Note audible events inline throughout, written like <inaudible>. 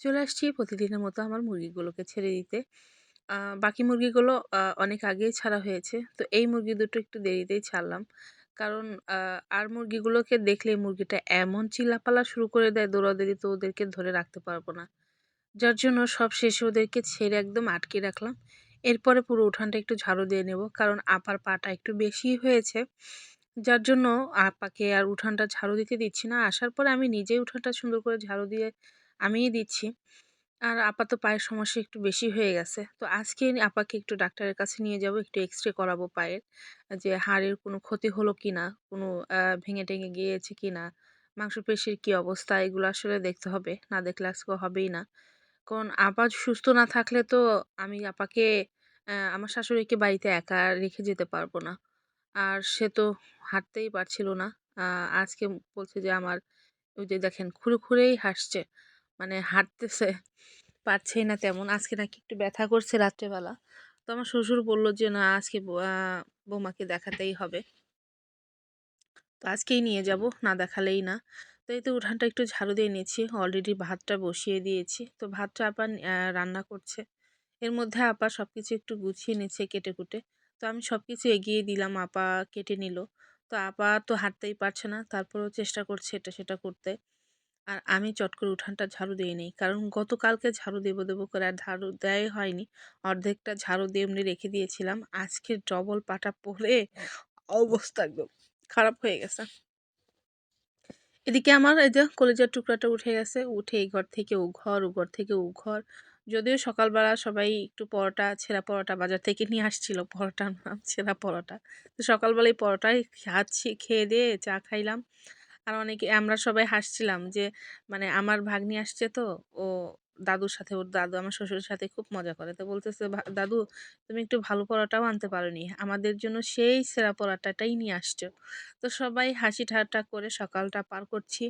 চলে আসছি প্রতিদিনের মতো আমার মুরগিগুলোকে ছেড়ে দিতে। বাকি মুরগিগুলো অনেক আগেই ছাড়া হয়েছে। তো এই মুরগি দুটো একটু দেরিতেই ছাড়লাম। কারণ আর মুরগিগুলোকে দেখলে মুরগিটা এমন চিল্লাপালা শুরু করে দেয় দৌড়াদৌড়ি, তো ওদেরকে ধরে রাখতে পারব না। যার জন্য সব শেষে ওদেরকে ছেড়ে একদম আটকে রাখলাম। এরপরে পুরো উঠানটা একটু ঝাড়ু দিয়ে নেব। কারণ আপার পাটা একটু বেশি হয়েছে। যার জন্য আপাকে আর উঠানটা ঝাড়ু দিতে দিচ্ছি না। আসার পরে আমি নিজেই উঠানটা সুন্দর করে ঝাড়ু দিয়ে আমিই দিচ্ছি। আর আপাত পায়ের সমস্যা একটু বেশি হয়ে গেছে। তো আজকে আপাকে একটু ডাক্তারের কাছে নিয়ে যাব, একটু এক্স রে করাবো পায়ের। যে হাড়ের কোনো ক্ষতি হলো কি না কোনো ভেঙে টেঙে গিয়েছে কি না মাংসপেশির কী অবস্থা, এগুলো আসলে দেখতে হবে। না দেখলে আজকে হবেই না। কারণ আপা সুস্থ না থাকলে তো আমি আপাকে আমার শাশুড়িকে বাড়িতে একা রেখে যেতে পারব না। আর সে তো হাঁটতেই পারছিল না। আজকে বলছে যে আমার ওই যে দেখেন খুঁড়ে খুঁড়েই হাসছে। মানে হাঁটতেছে, পারছেই না তেমন। আজকে নাকি একটু ব্যথা করছে রাত্রেবেলা। তো আমার শ্বশুর বলল যে, না, আজকে বৌমাকে দেখাতেই হবে। তো আজকেই নিয়ে যাব, না দেখালেই না। তো এই তো উঠানটা একটু ঝাড়ু দিয়ে নিয়েছি অলরেডি ভাতটা বসিয়ে দিয়েছি। তো ভাতটা আবার রান্না করছে। এর মধ্যে আপা সব কিছু একটু গুছিয়ে নিচ্ছে কেটে কুটে। তো আমি সব কিছু এগিয়ে দিলাম, আপা কেটে নিল। তো আপা তো হাঁটতেই পারছে না। তারপরেও চেষ্টা করছে এটা সেটা করতে। আর আমি চট করে উঠানটা ঝাড়ু দিয়ে নিই। কারণ গতকালকে ঝাড়ু দেবো দেবো করে আর ঝাড়ু দেয় হয়নি। অর্ধেকটা ঝাড়ু দিয়ে এমনি রেখে দিয়েছিলাম। আজকে ডবল পাটা পরে অবস্থা একদম খারাপ হয়ে গেছে। এদিকে আমার এই যে কলেজের টুকরাটা উঠে গেছে। উঠে এই ঘর থেকে ও ঘর ও ঘর থেকে ও ঘর। যদিও সকালবেলা সবাই একটু পরোটা, ছেঁড়া পরোটা বাজার থেকে নিয়ে আসছিল। পরোটা নাম ছেঁড়া পরোটা। তো সকালবেলায় পরোটাই খাচ্ছি, খেয়ে দিয়ে চা খাইলাম। আর অনেকে, আমরা সবাই হাসছিলাম যে মানে আমার ভাগ্নি আসছে তো, ও দাদুর সাথে, ওর দাদু আমার শ্বশুরের সাথে খুব মজা করে। তো বলতেছে দাদু তুমি একটু ভালো পরোটাও আনতে পারোনি। আমাদের জন্য সেই সেরা পরোটাটাই নিয়ে আসছো। তো সবাই হাসি ঠাট্টা করে সকালটা পার করছি।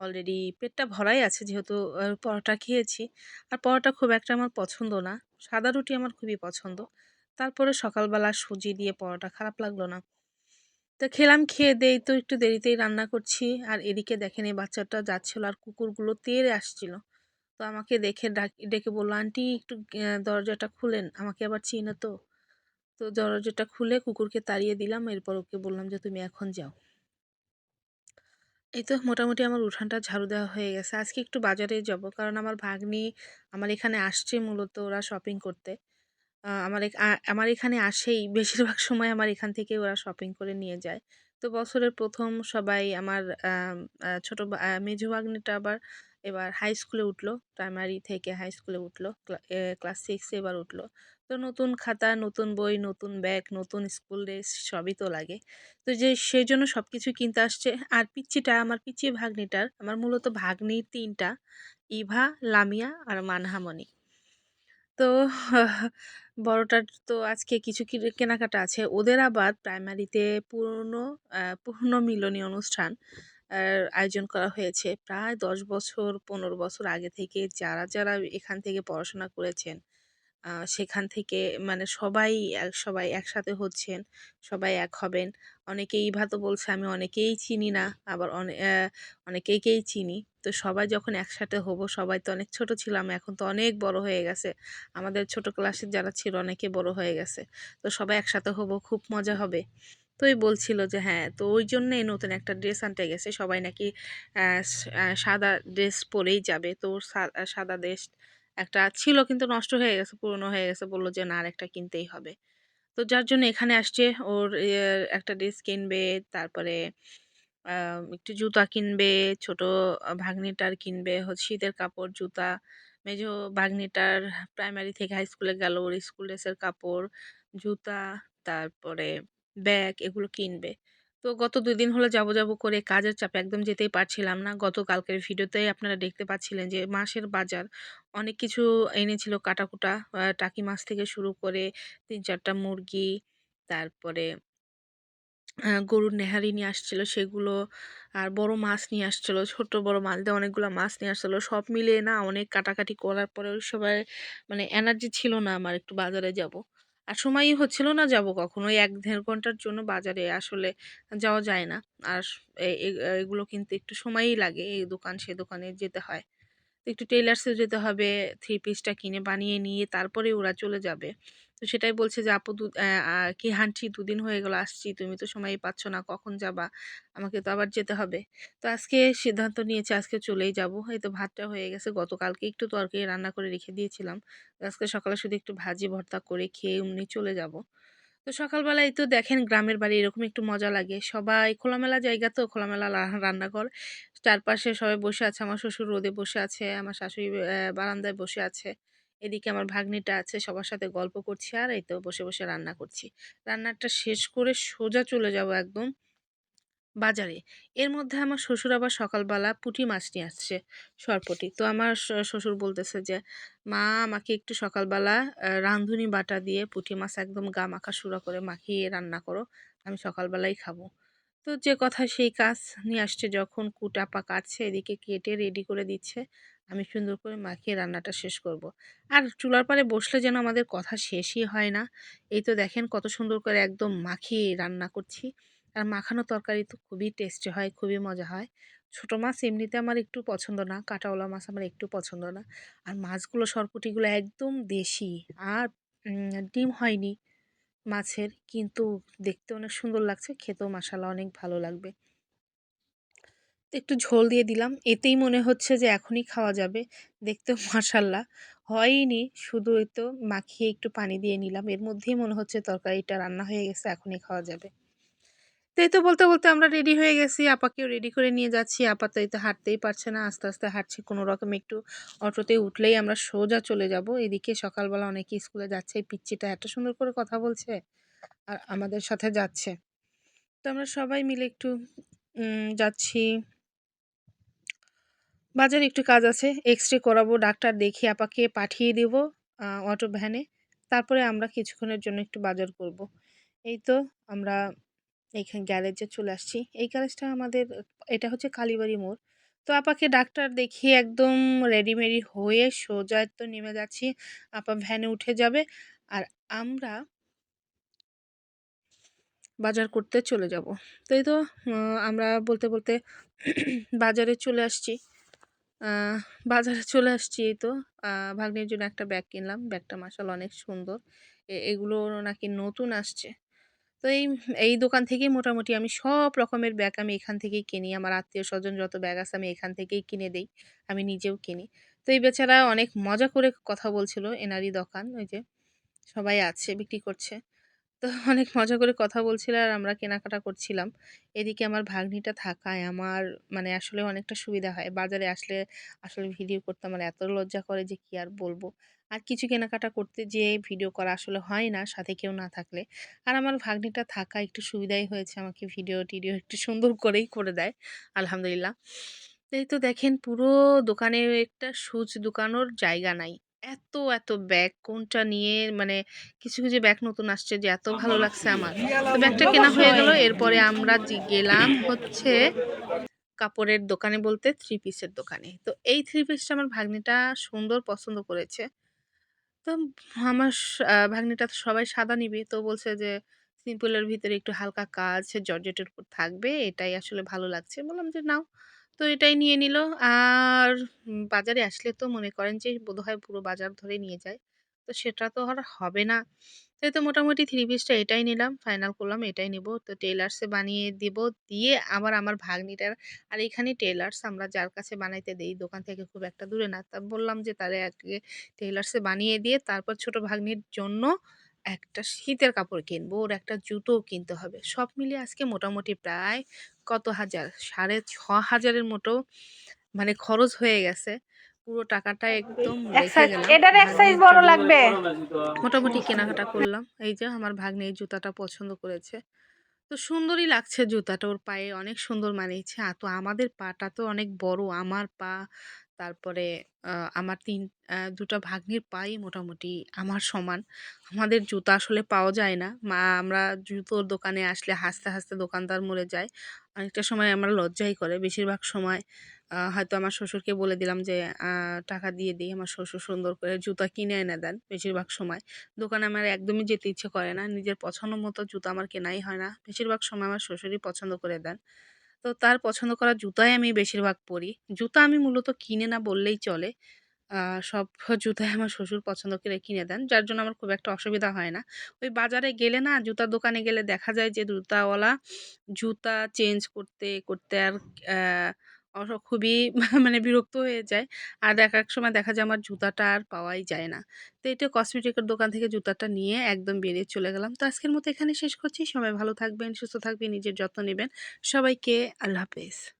অলরেডি পেটটা ভরাই আছে যেহেতু পরোটা খেয়েছি। আর পরোটা খুব একটা আমার পছন্দ না। সাদা রুটি আমার খুবই পছন্দ। তারপরে সকালবেলা সুজি দিয়ে পরোটা খারাপ লাগল না। তো খেলাম, খেয়ে দেই তো একটু দেরিতেই রান্না করছি। আর এদিকে দেখেন এই বাচ্চাটা যাচ্ছিল আর কুকুরগুলো তেড়ে আসছিল। তো আমাকে দেখে ডাক, ডেকে বলল, আন্টি, একটু দরজাটা খুলেন। আমাকে আবার চিনে তো? তো দরজাটা খুলে কুকুরকে তাড়িয়ে দিলাম। এরপর ওকে বললাম যে, তুমি এখন যাও। এই তো মোটামুটি আমার উঠানটা ঝাড়ু দেওয়া হয়ে গেছে। আজকে একটু বাজারে যাব, কারণ আমার ভাগ্নি আমার এখানে আসছে মূলত ওরা শপিং করতে। আমার আমার এখানে আসেই বেশিরভাগ সময় আমার এখান থেকে ওরা শপিং করে নিয়ে যায়। তো বছরের প্রথম সবাই আমার ছোটো মেজো আবার, এবার হাই স্কুলে উঠল প্রাইমারি থেকে হাই স্কুলে উঠল ক্লাস সিক্সে এবার উঠল। তো নতুন খাতা, নতুন বই, নতুন ব্যাগ নতুন স্কুল ড্রেস সবই তো লাগে। তো যে, সেই জন্য সব কিছু কিনতে আসছে। আর পিচ্চিটা, আমার পিচ্চি ভাগ্নিটার, আমার মূলত ভাগ্নির তিনটা, ইভা, লামিয়া আর মানহামণি। তো বড়টার তো আজকে কিছু কেনাকাটা আছে। ওদের আবার প্রাইমারিতে পুরনো পুরনো মিলনী অনুষ্ঠান আয়োজন করা হয়েছে। প্রায় দশ বছর, পনেরো বছর আগে থেকে যারা যারা এখান থেকে পড়াশোনা করেছেন সেখান থেকে মানে সবাই এক, সবাই একসাথে হচ্ছেন, সবাই এক হবেন। অনেকেই ইভা বলছে, আমি অনেকেই চিনি না, আবার অনেক অনেকেইকেই চিনি? তো সবাই যখন একসাথে হব, সবাই তো অনেক ছোট ছিলাম, এখন তো অনেক বড় হয়ে গেছে। আমাদের ছোট ক্লাসের যারা ছিল, অনেকে বড় হয়ে গেছে। তো সবাই একসাথে হব, খুব মজা হবে। তো ওই বলছিল যে হ্যাঁ তো ওই জন্যই নতুন একটা ড্রেস আনতে গেছে। সবাই নাকি সাদা ড্রেস পরেই যাবে। তো সাদা ড্রেস একটা ছিল কিন্তু নষ্ট হয়ে গেছে, পুরনো হয়ে গেছে, বলল যে না আর একটা কিনতেই হবে। তো যার জন্য এখানে আসছে, ওর একটা ড্রেস কিনবে, তারপরে একটু জুতা কিনবে, ছোট ভাগ্নিটার কিনবে শীতের কাপড়, জুতা মেজো ভাগ্নিটার প্রাইমারি থেকে হাই স্কুলে গেল, ওর স্কুল ড্রেসের কাপড়, জুতা, তারপরে ব্যাগ এগুলো কিনবে। তো গত ২ দিন হলো যাব, যাব করে কাজের চাপে একদম যেতেই পারছিলাম না। গতকালকের ভিডিওতেই আপনারা দেখতে পাচ্ছিলেন যে মাসের বাজার অনেক কিছু এনেছিল কাটাকুটা। টাকি মাছ থেকে শুরু করে তিন চারটা মুরগি, তারপরে গরুর নেহারি নিয়ে আসছিল সেগুলো, আর বড় মাছ নিয়ে আসছিল। ছোট বড় মাছ দিয়ে অনেকগুলো মাছ নিয়ে আসছিল সব মিলিয়ে না অনেক কাটাকাটি করার পরেও সবাই মানে এনার্জি ছিল না আমার একটু বাজারে যাব। আর সময়ই হচ্ছিল না যাব কখনো এক দেড় ঘণ্টার জন্য বাজারে আসলে যাওয়া যায় না। আর এগুলো কিন্তু একটু সময়ই লাগে। এই দোকান সে দোকানে যেতে হয়। একটু টেইলার্সে যেতে হবে। থ্রি পিসটা কিনে বানিয়ে নিয়ে তারপরে ওরা চলে যাবে। তো সেটাই বলছে যে, "আপু দু কি আন্টি দুদিন হয়ে গেল আসছি। তুমি তো সময়ই পাচ্ছ না। কখন যাবা? আমাকে তো আবার যেতে হবে।" তো আজকে সিদ্ধান্ত নিয়েছি আজকে চলেই যাব এই তো ভাতটা হয়ে গেছে। গতকালকে একটু তরকারি রান্না করে রেখে দিয়েছিলাম। আজকে সকালে শুধু একটু ভাজি ভর্তা করে খেয়ে অমনি চলে যাব। তো সকালবেলায় তো দেখেন গ্রামের বাড়ি এরকম একটু মজা লাগে। সবাই খোলামেলা জায়গা তো খোলামেলা রান্নাঘর। চারপাশে সবাই বসে আছে। আমার শ্বশুর রোদে বসে আছে। আমার শাশুড়ি বারান্দায় বসে আছে। এদিকে আমার ভাগ্নিটা আছে। সবার সাথে গল্প করছি আর এই তো বসে, বসে রান্না করছি। রান্নাটা শেষ করে সোজা চলে যাব একদম বাজারে। এর মধ্যে আমার শ্বশুর আবার সকালবেলা পুঁটি মাছ নিয়ে আসছে, সরপুঁটি। তো আমার শ্বশুর বলতেছে যে, "মা আমাকে একটু সকালবেলা রাঁধুনি বাটা দিয়ে পুঁটি মাছ একদম গা মাখা সুরা করে মাখিয়ে রান্না করো। আমি সকালবেলাই খাব।" তো যে কথা সেই কাজ। নিয়ে আসছে যখন কুটা আপা কাটছে, এদিকে কেটে রেডি করে দিচ্ছে। আমি সুন্দর করে মাখিয়ে রান্নাটা শেষ করব। আর চুলার পাড়ে বসলে যেন আমাদের কথা শেষই হয় না। এই তো দেখেন কত সুন্দর করে একদম মাখিয়ে রান্না করছি। আর মাখানো তরকারি তো খুবই টেস্টি হয়, খুবই মজা হয়। ছোট মাছ এমনিতে আমার একটু পছন্দ না। কাঁটাওয়ালা মাছ আমার একটু পছন্দ না। আর মাছগুলো সরপুঁটিগুলো একদম দেশি। আর ডিম হয়নি মাছের। কিন্তু দেখতে অনেক সুন্দর লাগছে। খেতেও মশালা অনেক ভালো লাগবে। একটু ঝোল দিয়ে দিলাম। এতেই মনে হচ্ছে যে এখনই খাওয়া যাবে। দেখতে <laughs> মশাল্লা হয়নি শুধু তো মাখিয়ে একটু পানি দিয়ে নিলাম। এর মধ্যেই মনে হচ্ছে তরকারিটা রান্না হয়ে গেছে, এখনই খাওয়া যাবে। তো এই তো বলতে, বলতে আমরা রেডি হয়ে গেছি। আপাকেও রেডি করে নিয়ে যাচ্ছি। আপা তো এই তো হাঁটতেই পারছে না। আস্তে, আস্তে হাঁটছি। কোনোরকমে একটু অটোতে উঠলেই আমরা সোজা চলে যাব। এদিকে সকালবেলা অনেকে স্কুলে যাচ্ছে। এই পিচ্চিটা এত সুন্দর করে কথা বলছে। আর আমাদের সাথে যাচ্ছে। তো আমরা সবাই মিলে একটু যাচ্ছি। বাজারে একটু কাজ আছে। এক্স-রে করাবো। ডাক্তার দেখিয়ে আপাকে পাঠিয়ে দিব অটো ভ্যানে। তারপরে আমরা কিছুক্ষণের জন্য একটু বাজার করব। এই তো আমরা এইখানে গ্যারেজে চলে আসছি। এই গ্যারেজটা আমাদের এটা হচ্ছে কালীবাড়ি মোড়। তো আপাকে ডাক্তার দেখিয়ে একদম রেডি-মেডি হয়ে সোজা তো নেমে যাচ্ছি। আপা ভ্যানে উঠে যাবে। আর আমরা বাজার করতে চলে যাব। তো এই তো আমরা বলতে, বলতে বাজারে চলে আসছি। বাজারে চলে আসছি এই তো। ভাগ্নির জন্য একটা ব্যাগ কিনলাম। ব্যাগটা মাশাআল্লাহ অনেক সুন্দর। এগুলো নাকি নতুন আসছে। তো এই এই দোকান থেকেই মোটামুটি আমি সব রকমের ব্যাগ আমি এখান থেকেই কিনি। আমার আত্মীয় স্বজন যত ব্যাগ আছে আমি এখান থেকেই কিনে দেই। আমি নিজেও কিনি। তো এই বেচারা অনেক মজা করে কথা বলছিল। এনারই দোকান। ওই যে সবাই আছে, বিক্রি করছে। তো <laughs> অনেক মজা করে কথা বলছিল আর আমরা কেনাকাটা করছিলাম। এদিকে আমার ভাগ্নিটা থাকায় আমার মানে আসলে অনেকটা সুবিধা হয়। বাজারে আসলে আসলে ভিডিও করতে আমার এত লজ্জা করে যে কি আর বলব। আর কিছু কেনাকাটা করতে যেয়ে ভিডিও করা আসলে হয় না, সাথে কেউ না থাকলে। আর আমার ভাগ্নিটা থাকা একটু সুবিধাই হয়েছে, আমাকে ভিডিও-টিডিও একটু সুন্দর করেই করে দেয়। আলহামদুলিল্লাহ। এই তো দেখেন পুরো দোকানে একটা সুচ দোকানোর জায়গা নাই। এত, এত ব্যাগ কোনটা নিয়ে মানে কিছু, কিছু ব্যাগ নতুন আসছে যে এত ভালো লাগছে আমার। তো ব্যাগটা কেনা হয়ে গেল। এরপরে আমরা যে গেলাম হচ্ছে কাপড়ের দোকানে বলতে থ্রি পিসের দোকানে। তো এই থ্রি পিসটা আমার ভাগ্নিটা সুন্দর পছন্দ করেছে। তো আমার ভাগ্নিটা তো সবাই সাদা নিবে। তো বলছে যে সিম্পলের ভিতরে একটু হালকা কাজ জর্জেটের উপর থাকবে। এটাই আসলে ভালো লাগছে। বললাম যে, "নাও।" তো এটাই নিয়ে নিল। আর বাজারে আসলে তো মনে করেন যে, বোধহয় পুরো বাজার ধরে নিয়ে যায়। তো সেটা তো আর হবে না। তাই তো মোটামুটি থ্রি পিসটা এটাই নিলাম। ফাইনাল করলাম, এটাই নিবো। তো টেলার্সে বানিয়ে দিব। দিয়ে আবার আমার ভাগ্নিটার, আর এখানে টেলার্স আমরা যার কাছে বানাইতে দেই, দোকান থেকে খুব একটা দূরে না। তা বললাম যে, তারে আগে টেইলার্সে বানিয়ে দিয়ে তারপর ছোট ভাগ্নির জন্য একটা শীতের কাপড় কিনবো। ওর একটা জুতোও কিনতে হবে। সব মিলিয়ে আজকে মোটামুটি প্রায় কত হাজার? সাড়ে ছ হাজারের মতো মানে খরচ হয়ে গেছে। পুরো টাকাটা একদম এটার এক সাইজ বড় লাগবে। মোটামুটি কেনাকাটা করলাম। এই যে আমার ভাগ্নে এই জুতাটা পছন্দ করেছে। তো সুন্দরই লাগছে জুতাটা ওর পায়ে অনেক সুন্দর মানিয়েছে। আর তো আমাদের পাটা তো অনেক বড়। আমার পা, তারপরে আমার ৩ আ ২ টা ভাগ্নির পাই মোটামুটি আমার সমান। আমাদের জুতো আসলে পাওয়া যায় না। মা আমরা জুতোর দোকানে আসলে হাসতে, হাসতে দোকানদার মরে যায়। অনেকটা সময় আমার লজ্জাই করে। বেশিরভাগ সময় হয়তো আমার শ্বশুরকে বলে দিলাম যে, টাকা দিয়ে দিই আমার শ্বশুর সুন্দর করে জুতা কিনে এনে দেন বেশিরভাগ সময়। দোকানে আমার একদমই যেতে ইচ্ছে করে না। নিজের পছন্দ মতো জুতা আমার কেনাই হয় না। বেশিরভাগ সময় আমার শ্বশুরই পছন্দ করে দেন। তো তার পছন্দ করা জুতাই আমি বেশিরভাগ পরি। জুতা আমি মূলত কিনে না বললেই চলে। সব জুতাই আমার শ্বশুর পছন্দ করে কিনে দেন। যার জন্য আমার খুব একটা অসুবিধা হয় না। ওই বাজারে গেলে না জুতার দোকানে গেলে দেখা যায় যে জুতাওয়ালা জুতা চেঞ্জ করতে, করতে আর খুবই <laughs> মানে বিরক্ত হয়ে যায়। আর এক এক সময় দেখা যায় আমার জুতাটা আর পাওয়াই যায় না। তো এটা কসমেটিকের দোকান থেকে জুতাটা নিয়ে একদম বেরিয়ে চলে গেলাম। তো আজকের মতো এখানে শেষ করছি। সবাই ভালো থাকবেন, সুস্থ থাকবেন, নিজের যত্ন নেবেন সবাইকে আল্লাহ হাফেজ।